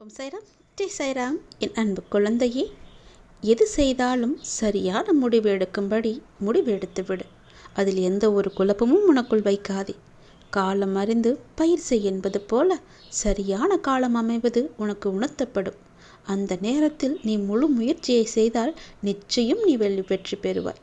ஓம் சைராம். ஜெய் சைராம் என் அன்பு குழந்தையே எது செய்தாலும் சரியான முடிவு எடுக்கும்படி முடிவெடுத்து விடு. அதில் எந்த ஒரு குழப்பமும் உனக்குள் வைக்காதே. காலம் அறிந்து பயிர் செய் என்பது போல சரியான காலம் அமைவது உனக்கு உணர்த்தப்படும். அந்த நேரத்தில் நீ முழு முயற்சியை செய்தால் நிச்சயம் நீ வெள்ளி வெற்றி பெறுவாய்.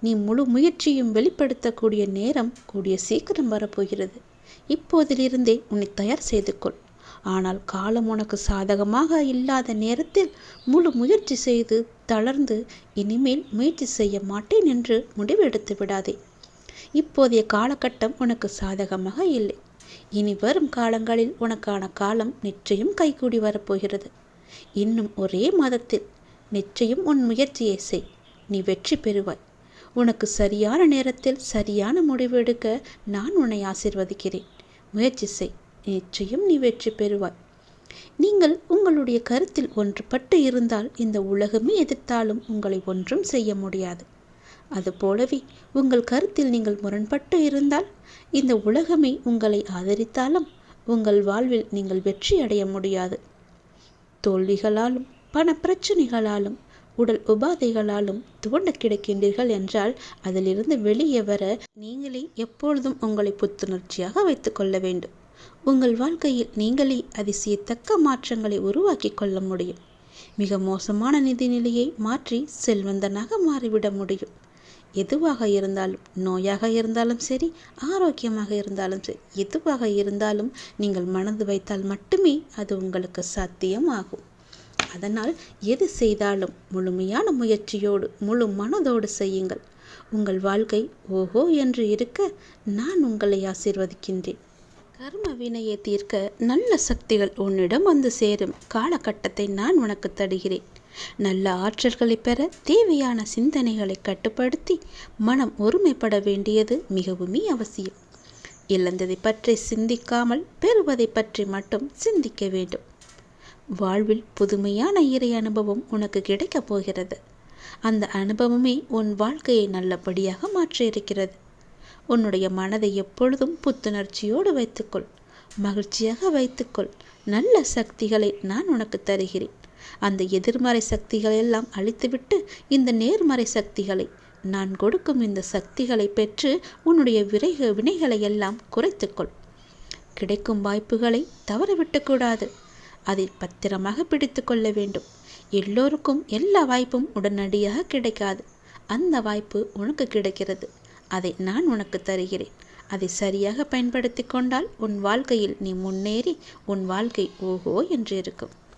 நீ முழு முயற்சியும் வெளிப்படுத்தக்கூடிய நேரம் கூடிய சீக்கிரம் வரப்போகிறது. இப்போதிலிருந்தே உன்னை தயார் செய்து கொள். ஆனால் காலம் உனக்கு சாதகமாக இல்லாத நேரத்தில் முழு முயற்சி செய்து தளர்ந்து இனிமேல் முயற்சி செய்ய மாட்டேன் என்று முடிவெடுத்து விடாதே. இப்போதைய காலகட்டம் உனக்கு சாதகமாக இல்லை. இனி வரும் காலங்களில் உனக்கான காலம் நிச்சயம் கைகூடி வரப்போகிறது. இன்னும் ஒரே மாதத்தில் நிச்சயம் உன் முயற்சியை செய். நீ வெற்றி பெறுவாய். உனக்கு சரியான நேரத்தில் சரியான முடிவு எடுக்க நான் உன்னை ஆசிர்வதிக்கிறேன். முயற்சி செய். நிச்சயம் நீ வெற்றி பெறுவாய். நீங்கள் உங்களுடைய கருத்தில் ஒன்றுபட்டு இருந்தால் இந்த உலகமே எதிர்த்தாலும் உங்களை ஒன்றும் செய்ய முடியாது. அதுபோலவே உங்கள் கருத்தில் நீங்கள் முரண்பட்டு இருந்தால் இந்த உலகமே உங்களை ஆதரித்தாலும் உங்கள் வாழ்வில் நீங்கள் வெற்றி அடைய முடியாது. தோல்விகளாலும் பண பிரச்சனைகளாலும் உடல் உபாதைகளாலும் துவண்ட கிடக்கின்றீர்கள் என்றால் அதிலிருந்து வெளியே வர நீங்களே எப்பொழுதும் உங்களை புத்துணர்ச்சியாக வைத்துக்கொள்ள வேண்டும். உங்கள் வாழ்க்கையில் நீங்களே அதிசயத்தக்க மாற்றங்களை உருவாக்கி கொள்ள முடியும். மிக மோசமான நிதிநிலையை மாற்றி செல்வந்தனாக மாறிவிட முடியும். எதுவாக இருந்தாலும் நோயாக இருந்தாலும் சரி ஆரோக்கியமாக இருந்தாலும் சரி எதுவாக இருந்தாலும் நீங்கள் மனது வைத்தால் மட்டுமே அது உங்களுக்கு சாத்தியமாகும். அதனால் எது செய்தாலும் முழுமையான முயற்சியோடு முழு மனதோடு செய்யுங்கள். உங்கள் வாழ்க்கை ஓஹோ என்று இருக்க நான் உங்களை ஆசீர்வதிக்கின்றேன். கர்ம வினையை தீர்க்க நல்ல சக்திகள் உன்னிடம் வந்து சேரும். காலகட்டத்தை நான் உனக்கு தருகிறேன். நல்ல ஆற்றல்களை பெற தேவையான சிந்தனைகளை கட்டுப்படுத்தி மனம் ஒருமைப்பட வேண்டியது மிகவுமே அவசியம். இழந்ததை பற்றி சிந்திக்காமல் பெறுவதை பற்றி மட்டும் சிந்திக்க வேண்டும். வாழ்வில் புதுமையான இறை அனுபவம் உனக்கு கிடைக்கப் போகிறது. அந்த அனுபவமே உன் வாழ்க்கையை நல்லபடியாக மாற்றியிருக்கிறது. இருக்கிறது உன்னுடைய மனதை எப்பொழுதும் புத்துணர்ச்சியோடு வைத்துக்கொள். மகிழ்ச்சியாக வைத்துக்கொள். நல்ல சக்திகளை நான் உனக்கு தருகிறேன். அந்த எதிர்மறை சக்திகளை எல்லாம் அழித்துவிட்டு இந்த நேர்மறை சக்திகளை நான் கொடுக்கும் இந்த சக்திகளை பெற்று உன்னுடைய விரைக வினைகளை எல்லாம் குறைத்துக்கொள். கிடைக்கும் வாய்ப்புகளை தவறவிட்டக்கூடாது அதை பத்திரமாக பிடித்து கொள்ள வேண்டும். எல்லோருக்கும் எல்லா வாய்ப்பும் உடனடியாக கிடைக்காது. அந்த வாய்ப்பு உனக்கு கிடைக்கிறது. அதை நான் உனக்கு தருகிறேன். அதை சரியாக பயன்படுத்தி கொண்டால் உன் வாழ்க்கையில் நீ முன்னேறி உன் வாழ்க்கை ஓஹோ என்று இருக்கும்.